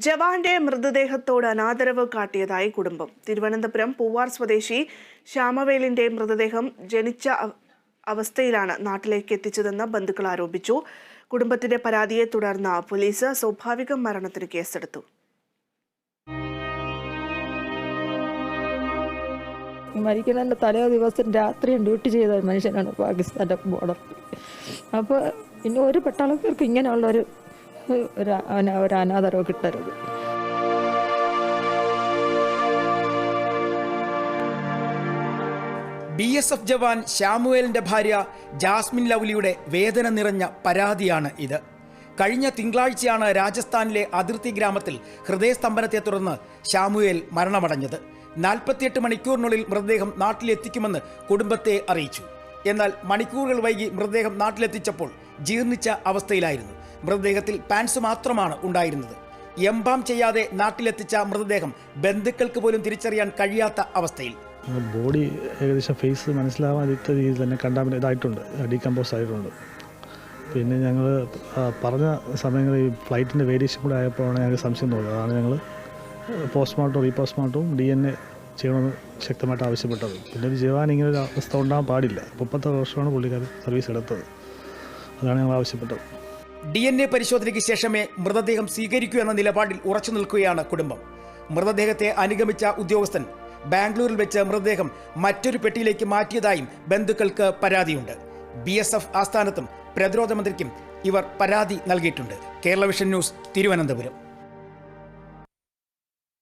ജവാന്റെ മൃതദേഹത്തോട് അനാദരവ് കാട്ടിയതായി കുടുംബം. തിരുവനന്തപുരം പൂവാർ സ്വദേശി ശ്യാമവേലിന്റെ മൃതദേഹം ജനിച്ച അവസ്ഥയിലാണ് നാട്ടിലേക്ക് എത്തിച്ചതെന്ന് ബന്ധുക്കൾ ആരോപിച്ചു. കുടുംബത്തിന്റെ പരാതിയെ തുടർന്ന് പോലീസ് സ്വാഭാവിക മരണത്തിന് കേസെടുത്തു. മരിക്കുന്നതിന്റെ തലേ ദിവസം രാത്രിയും ഡ്യൂട്ടി ചെയ്ത മനുഷ്യനാണ് പാകിസ്ഥാന്റെ ബോർഡർ അപ്പോൾ ഇനി ഒരു പട്ടാളക്കാർക്ക് ഇങ്ങനെയുള്ളൊരു ഒരു അന- ഒരു അനാദരവ് കിട്ടരുത്. ബി എസ് എഫ് ജവാൻ ശ്യാമുവേലിന്റെ ഭാര്യ ജാസ്മിൻ ലവ്ലിയുടെ വേദന നിറഞ്ഞ പരാതിയാണ് ഇത്. കഴിഞ്ഞ തിങ്കളാഴ്ചയാണ് രാജസ്ഥാനിലെ അതിർത്തി ഗ്രാമത്തിൽ ഹൃദയസ്തംഭനത്തെ തുടർന്ന് ശ്യാമുവേൽ മരണമടഞ്ഞത്. നാൽപ്പത്തിയെട്ട് മണിക്കൂറിനുള്ളിൽ മൃതദേഹം നാട്ടിലെത്തിക്കുമെന്ന് കുടുംബത്തെ അറിയിച്ചു. എന്നാൽ മണിക്കൂറുകൾ വൈകി മൃതദേഹം നാട്ടിലെത്തിച്ചപ്പോൾ ജീർണിച്ച അവസ്ഥയിലായിരുന്നു. മൃതദേഹത്തിൽ പാൻസ് മാത്രമാണ് ഉണ്ടായിരുന്നത്. എംബാം ചെയ്യാതെ നാട്ടിലെത്തിച്ച മൃതദേഹം ബന്ധുക്കൾക്ക് പോലും തിരിച്ചറിയാൻ കഴിയാത്ത അവസ്ഥയിൽ. ബോഡി ഏകദേശം ഫേസ് മനസ്സിലാവാത്ത രീതിയിൽ തന്നെ കണ്ടാമിനേറ്റ് ഇതായിട്ടുണ്ട് ഡീകമ്പോസ് ആയിട്ടുണ്ട്. പിന്നെ ഞങ്ങൾ പറഞ്ഞ സമയങ്ങളിൽ ഈ ഫ്ലൈറ്റിന്റെ വേരിയേഷൻ കൂടെ ആയപ്പോഴാണ് ഞങ്ങൾക്ക് സംശയം തോന്നുന്നത് അതാണ് ഞങ്ങൾ പോസ്റ്റ്മോർട്ടം റീപോസ്റ്റ്മോർട്ടവും ഡി എൻ എ ചെയ്യണമെന്ന് ശക്തമായിട്ട് ആവശ്യപ്പെട്ടത്. പിന്നെ ഒരു ജവാൻ ഇങ്ങനെ ഒരു അവസ്ഥ ഉണ്ടാകാൻ പാടില്ല. മുപ്പത്തൊരു വർഷമാണ് പുള്ളിക്കാരൻ സർവീസ് എടുത്തത്. അതാണ് ഞങ്ങൾ ആവശ്യപ്പെട്ടത്. ഡി എൻ എ പരിശോധനയ്ക്ക് ശേഷമേ മൃതദേഹം സ്വീകരിക്കൂ എന്ന നിലപാടിൽ ഉറച്ചു നിൽക്കുകയാണ് കുടുംബം. മൃതദേഹത്തെ അനുഗമിച്ച ഉദ്യോഗസ്ഥൻ ബാംഗ്ലൂരിൽ വെച്ച് മൃതദേഹം മറ്റൊരു പെട്ടിയിലേക്ക് മാറ്റിയതായും ബന്ധുക്കൾക്ക് പരാതിയുണ്ട്. ബി എസ് എഫ് ആസ്ഥാനത്തും പ്രതിരോധ മന്ത്രിക്കും ഇവർ പരാതി നൽകിയിട്ടുണ്ട്. Kerala vision news Thiruvananthapuram.